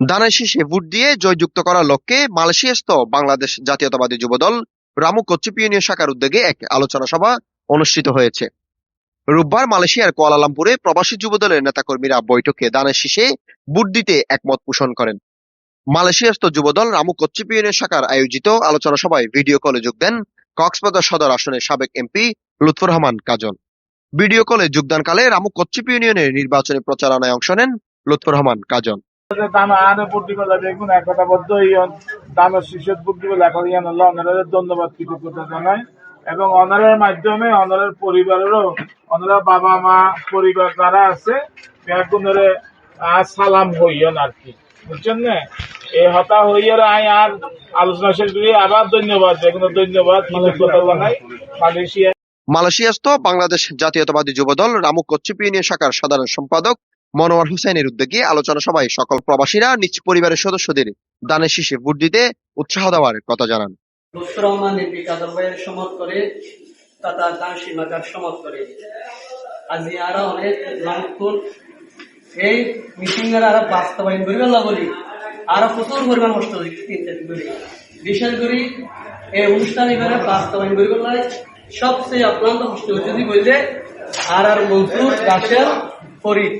দানের শীষে ভোট দিয়ে জয়যুক্ত করার লক্ষ্যে মালয়েশিয়াস্থ বাংলাদেশ জাতীয়তাবাদী যুবদল রামু কচ্চিপ ইউনিয়ন শাখার উদ্যোগে এক আলোচনা সভা অনুষ্ঠিত হয়েছে। রোববার মালয়েশিয়ার কুয়ালালামপুরে প্রবাসী যুবদলের নেতাকর্মীরা বৈঠকে দানের শীষে ভোট দিতে একমত পোষণ করেন। মালয়েশিয়াস্থ যুবদল রামু কচ্চিপ ইউনিয়ন শাখার আয়োজিত আলোচনা সভায় ভিডিও কলে যোগ দেন কক্সবাজার সদর আসনের সাবেক এমপি লুৎফুর রহমান কাজল। ভিডিও কলে যোগদানকালে রামু কচ্চিপ ইউনিয়নের নির্বাচনী প্রচারণায় অংশ নেন লুৎফুর রহমান জানাই এবং অনারের মাধ্যমে অনারের পরিবারেরও, অনারের বাবা মা, পরিবার যারা আছে বেগুনের সালাম হইয়ন আর কি। বুঝছেন না? এই হতা হইয়ার আই আর আলোচনা শেষ করি আবার ধন্যবাদ ধন্যবাদ কৃতজ্ঞতা জানাই মালয়েশিয়া মালয়েশিয়াস্থ বাংলাদেশ জাতীয়তাবাদী যুবদল রামু কচ্চিপ ইউনিয়ন শাখার সাধারণ সম্পাদক মনোয়ার হোসেনের উদ্যোগে আলোচনা সভায় সকল প্রবাসীরা, নিজ পরিবারের সদস্যদের দানের শীষে ভোট দিতে উৎসাহ দেওয়ার কথা জানান। এই মিটিং এর আরা বাস্তবায়ন করি বলা বলি, আরও প্রচুর পরিমাণ করি বিশেষ করে এই অনুষ্ঠান এবারে বাস্তবায়ন করি সবচেয়ে অক্লান্ত যদি বললে আর আর মনসুর, গাছের ফরিদ।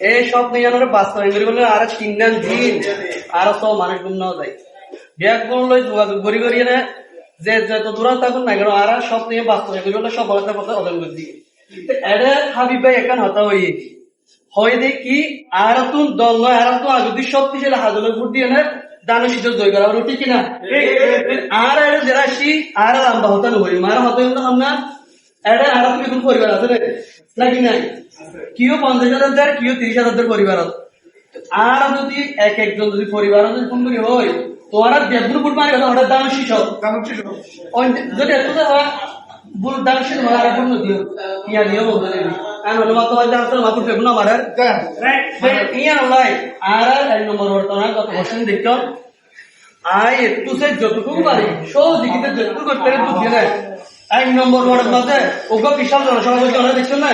এই সব আমরা বাস্তবায়ন করি আর তিন দিন দিন আর সব মানুষ গুম যায়। যোগাযোগ করি করি না যে যত দূরান্ত থাকুন না কেন আর সব নিয়ে বাস্তবায়ন করি সব অদল করে দিই এটা হাবিব ভাই একান হতা হয়ে হয় দেখি আর তুন দল নয় আর তুন আগে শক্তিশালী হাজলের ভোট দিয়ে না দানের শীতের দই করা ওটা ঠিক না আর এটা জেরাসি আর লম্বা হতা নই মারা হতে না এটা আর তুমি এখন পরিবার আছে রে নাকি নাই কিও পঞ্চাশ হাজার দেয় কিও তিরিশ হাজার পরিবার আর যদি এক একজন যদি পরিবার যদি ফোন করি হয় তোমার বেগুন ফুট মারি কথা ওটার দাম শিশ যদি এত হয় বুল দাম শিশ মানে আর ফোন দিও ইয়া দিও বলতে দেবি হলো মাত্র মাত্র আমার ইয়া আর এক নম্বর বর্তমানে কত দেখো আই একটু সে যতটুকু পারি সহযোগিতা যতটুকু করতে পারে। এক নম্বর ওয়ার্ডের মাঝে ওকে বিশাল দেখছেন না?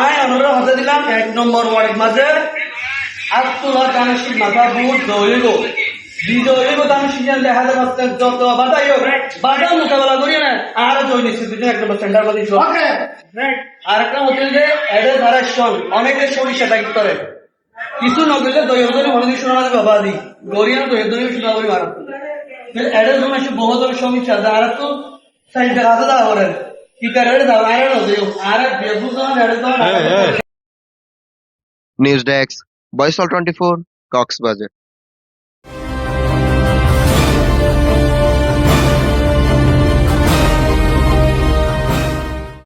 আয় আমরা হাতে দিলাম এক নম্বর ওয়ার্ডের মাঝে আত্মলা দানশীল মাথা বুট দৌড়িব বিজয়ীব দানশীল দেখা যায় মাত্র যত বাধাই হোক বাধা মোকাবেলা করি না আর জয় নিশ্চিত দুজন একটা সেন্টার বাদি আর একটা হচ্ছে যে অনেকে সরিষা টাইপ করে। কিছু নগরে দৈবদনী মনোযোগ শোনা যাবে বাবা দি। গরিয়ান দৈবদনী শোনা করি মারা এদের জন্য সে বহু ধরনের সমস্যা আছে আর তো সাইড রাজা দাও করেন। কি করে দাও আর আর বেবুজ এদের তো নিউজ ডেস্ক বয়সল টোয়েন্টি ফোর কক্সবাজার